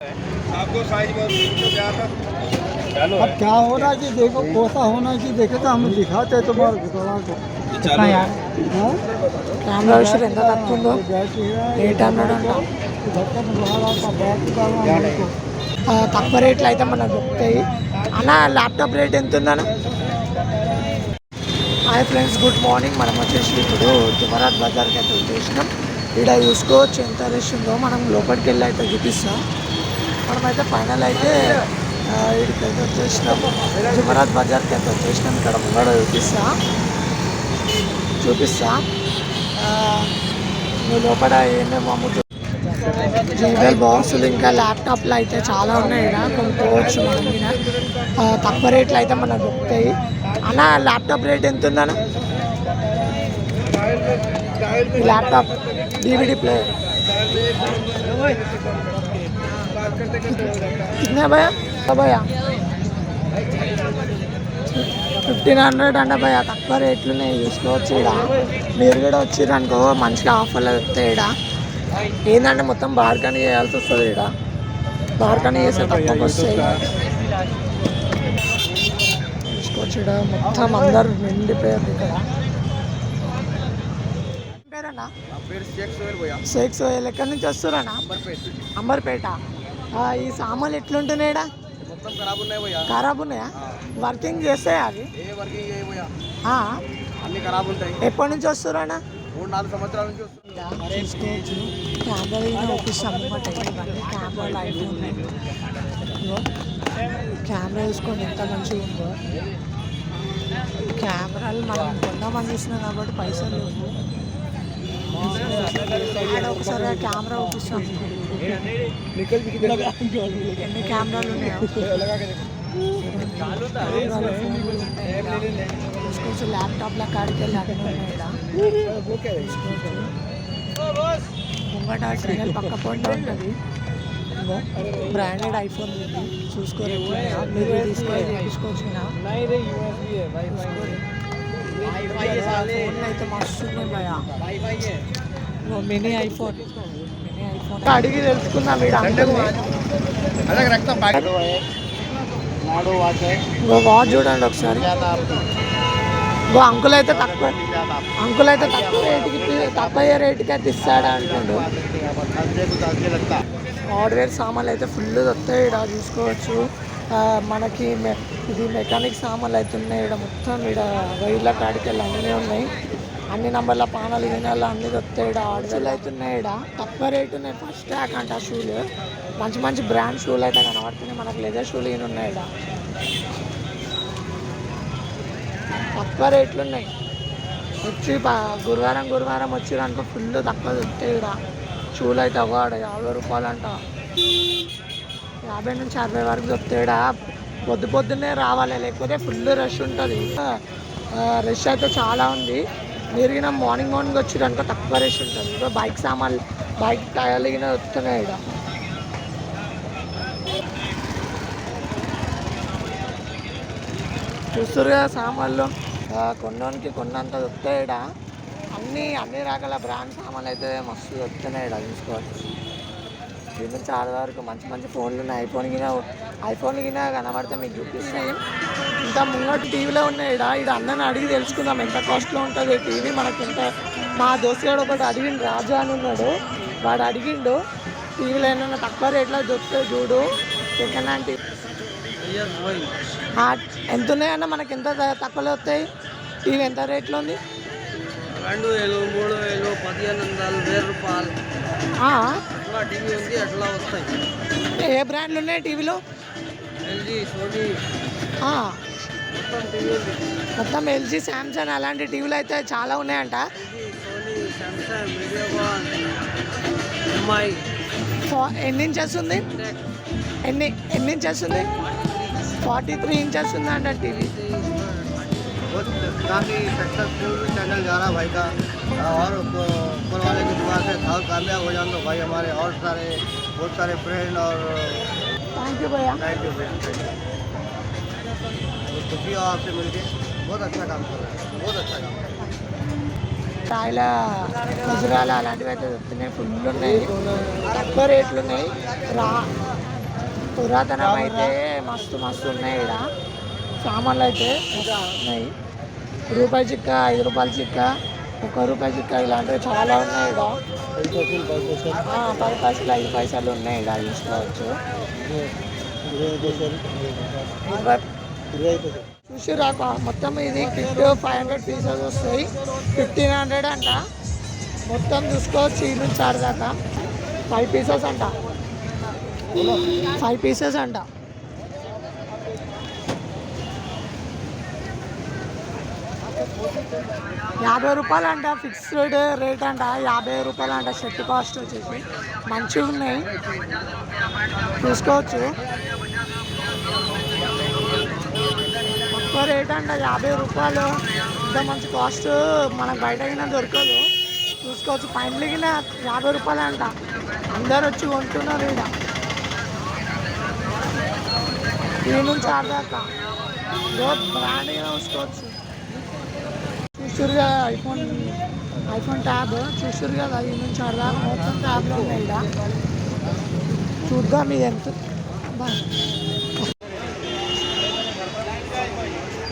आपको साइज बहुत तो क्या था चालू अब क्या होना कि देखो कोसा होना कि देखे तो हम दिखाते तुम्हारे घोड़ा को चालू है हाँ? కెమెరా విషయం ఎంత తక్కువ ఉందో बैटरी है ఎయిట్ హండ్రెడ్ అంట धक्का बाहर का बैटरी का हमको ఆ, తక్కువ రేట్లు అయితే మనకు దొరుకుతాయి అన్న ల్యాప్టాప్ రేట్ ఎంత ఉందన్న హాయ్ ఫ్రెండ్స్ గుడ్ మార్నింగ్ మనం వచ్చేసి ఇప్పుడు జుమరాట్ బజార్కి అయితే వచ్చేసినాం ఇక్కడ చూసుకోవచ్చు ఎంత రష్ ఉందో మనం లోపలికి వెళ్ళి అయితే చూపిస్తాం మనమైతే ఫైనల్ అయితే ఇక్కడికైతే వచ్చేసినాం. జుమరాజ్ బజార్కి అయితే వచ్చేసినాం. ఇక్కడ ముంగడ చూపిస్తా చూపిస్తా నువ్వు లోపల ఏమేమి అమ్ముతు జీమెయిల్ బాక్సులు ఇంకా ల్యాప్టాప్లు అయితే చాలా ఉన్నాయి ఇక్కడ. కొనుక్కోవచ్చు మనం ఈడ. తక్కువ రేట్లు అయితే మనకు దొరుకుతాయి. అన్న ల్యాప్టాప్ రేట్ ఎంత ఉందన్న? ల్యాప్టాప్ డివిడి ప్లేయర్ कितने भैया तो भैया ఫిఫ్టీన్ హండ్రెడ్ అంటే భయ తక్కువ రేట్లునే చూసుకోవచ్చు ఇక్కడ మీరు కూడా వచ్చిర్రు అనుకో మంచిగా ఆఫర్లు వస్తాయి ఇక్కడ ఏంటంటే మొత్తం బార్కనీ చేయాల్సి వస్తుంది ఇక్కడ బార్కనీ చేస్తే తక్కువకి వస్తాయి చూసుకోవచ్చు ఇక్కడ మొత్తం అందరు నిండిపోయారు ఇక్కడ పేరన్నా फिर शेख सोहेल भैया షేక్ సోయల్ ఎక్కడి నుంచి వస్తురన్నా అంబర్పేట ఆ, ఈ సామాన్లు ఎట్లుంటున్నాయిడా? మొత్తం ఖరాబ్ ఉన్నాయి వర్కింగ్ చేస్తాయా అవి? అన్ని ఖరాబ్ ఉంటాయి. ఎప్పటి నుంచి వస్తురన్నా మూడు నాలుగు సంవత్సరాల నుంచి వస్తుంది చూసుకోవచ్చు కెమెరా ఒప్పిస్తాం అనమాట ఇవన్నీ కెమెరాలు అయితే ఉన్నాయి. కెమెరా చూసుకోండి ఎంత మంచిగా ఉందో. కెమెరాలు మనం కొందామని చూసినాం కాబట్టి పైసలు లేవు. ఒకసారి ఆ కెమెరా ఒప్పిస్తాం ఎన్ని కెమెరాలు ఉన్నాయో కెమెరాలు, ఫోన్లు ఉంటాయి ఇక్కడ. చూసుకోవచ్చు ల్యాప్టాప్ల కాడికి వెళ్ళి అన్నీ ఉన్నాయి ఇక్కడ చూసుకోవచ్చు ముంగట ట్రైనల్ పక్క పొండి ఉంటుంది బ్రాండెడ్ ఐఫోన్ ఉంది చూసుకోరు ఎట్లున్నాయో. మీరు తీసుకొని తీసుకోవచ్చు నా ఫోన్ అడిగి తెలుసుకున్నాం వాచ్. చూడండి ఒకసారి. అంకుల్ అయితే తక్కువ అంకుల్ అయితే తక్కువ రేటుకి తక్కువ రేటుకి అయితే ఇస్తాడా అంటాడు ఆర్డర్ సామాన్లు అయితే ఫుల్ వస్తాయి ఇక్కడ చూసుకోవచ్చు. మనకి మె- ఇది మెకానిక్ సామాన్లు అయితే ఉన్నాయి. ఇక్కడ మొత్తం ఇక్కడ వైర్ల కాడికి వెళ్ళి అన్నీ ఉన్నాయి. అన్ని నంబర్ల పానాలు గిన్నెలు అన్ని దొరుకుతాయి. ఇక్కడ అయితే ఉన్నాయి. ఇక్కడ తక్కువ రేట్ ఉన్నాయి. ఫస్ట్ ట్రాక్ అంట షూలు. మంచి మంచి బ్రాండ్ షూలు అయితే కనబడుతున్నాయి. మనకు లెదర్ షూలు ఈయన ఉన్నాయి ఇక్కడ తక్కువ రేట్లు ఉన్నాయి. వచ్చి గురువారం గురువారం వచ్చిరనుకో ఫుల్ తక్కువ దొరుకుతాయి ఇక్కడ షూలు అయితే ఒక యాభై రూపాయలు అంట యాభై నుంచి అరవై వరకు దొరుకుతాయి పొద్దు పొద్దున్నే రావాలి లేకపోతే ఫుల్ రష్ ఉంటుంది. రష్ అయితే చాలా ఉంది. మీరు మార్నింగ్ మార్నింగ్ వచ్చిరనుకో తక్కువ రష్ ఉంటుంది. ఇంకా బైక్ సామాన్లు బైక్ టైర్లు వస్తున్నాయి ఇక్కడ చూస్తారు కదా సామాన్లు? ఆ, కొన్నోనికి కొన్నంత దొరుకుతాయి ఈడ అన్ని అన్ని రకాల బ్రాండ్ సామాన్లు అయితే మస్తు దొరుకుతున్నాయి ఇక్కడ చూసుకోవచ్చు. నుంచి ఆడ వరకు మంచి మంచి ఫోన్లు ఉన్నాయి. ఐఫోన్ గిన ఐఫోన్ గిన కనబడితే మీకు చూపిస్తాయి ఇంకా ముంగటి టీవీలో ఉన్నాయి ఇక్కడ ఇక్కడ అన్నని అడిగి తెలుసుకుందాం ఎంత కాస్ట్లో ఉంటుంది. టీవీ మనకి ఎంత? మా దోస్తుగాడు ఒకటి అడిగిండు రాజు అని ఉన్నాడు. వాడు అడిగిండు టీవీలో ఏమైనా తక్కువ రేట్లో దొరుకుతాయి చూడు. Second hand TV. ఎంత ఉన్నాయన్న మనకి ఎంత తక్కువలో వస్తాయి? టీవీ ఎంత రేట్లో ఉంది? రెండు వేలు మూడు వేలు పదిహేను వందలు వెయ్యి రూపాయలు. అట్లా టీవీ ఉంది అట్లా వస్తాయి. ఏ బ్రాండ్లు ఉన్నాయి టీవీలో? LG Sony. మొత్తం టీవీ ఉంది. మొత్తం ఎల్జీ శాంసంగ్ అలాంటి టీవీలు అయితే చాలా ఉన్నాయంట. ఎన్ని ఇంచెస్ ఉంది? ఎన్ని ఎన్ని ఇంచెస్ ఉంది? ఫార్టీ త్రీ ఇంచెస్ ఉందంట టీవీ. बहुत काफ़ी सक्सेसफुल चैनल जा रहा भाई का और ऊपर वाले की दुआ से और कामयाब हो जाए तो भाई हमारे और सारे बहुत सारे फ्रेंड और థ్యాంక్ యూ భయ్యా थैंक यू भैया तो खुशी हो आपसे मिलके बहुत अच्छा काम कर रहा है बहुत अच्छा काम कर रहा है రాయల గుజరాల అలాంటివి అయితే దొరుకుతున్నాయి ఫుల్ ఉన్నాయి తక్కువ రేట్లు ఉన్నాయి రా పురాతనం అయితే మస్తు మస్తు ఉన్నాయి ఇక్కడ సామాన్లు అయితే ఉన్నాయి. రూపాయి చిక్క ఐదు రూపాయల చిక్క ఒక్క రూపాయి చిక్క ఇలాంటివి చాలా ఉన్నాయి ఇక్కడ పది పైసలు ఐదు పైసలు ఉన్నాయి ఇక్కడ చూసుకోవచ్చు చూసిరా మొత్తం ఇది కిట్ ఫైవ్ హండ్రెడ్ పీసెస్ వస్తాయి. ఫిఫ్టీన్ హండ్రెడ్ అంట. మొత్తం చూసుకోవచ్చు ఈ నుంచి ఆరు దాకా. ఫైవ్ పీసెస్ అంట. ఫైవ్ పీసెస్ అంట. యాభై రూపాయలు అంట ఫిక్స్డ్ రేట్ అంట యాభై రూపాయలు అంట షర్ట్ కాస్ట్ వచ్చేసి. మంచిగా ఉన్నాయి. చూసుకోవచ్చు. తక్కువ రేట్ అంట యాభై రూపాయలు. ఇంత మంచి కాస్ట్ మనకు బయట అయినా దొరకదు. చూసుకోవచ్చు. పైన యాభై రూపాయలు అంట అందరు వచ్చి కొంటున్నారు ఇక్కడ ఈ నుంచి ఆడదాకా. బ్రాండ్గా చూసుకోవచ్చు. చూసారు కదా ఐఫోన్ ఐఫోన్ ట్యాబ్ చూసారు కదా ఈ నుంచి అర్థం మొత్తం ట్యాబ్లో ఉన్నాయి చూద్దాం ఇది ఎంత బా.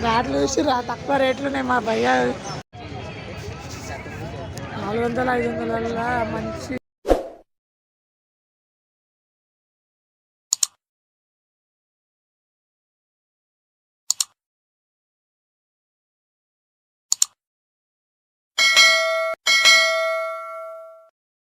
రేట్లు చూసిరా తక్కువ రేట్లు ఉన్నాయి మా భయ్య. నాలుగు వందల ఐదు వందల మంచి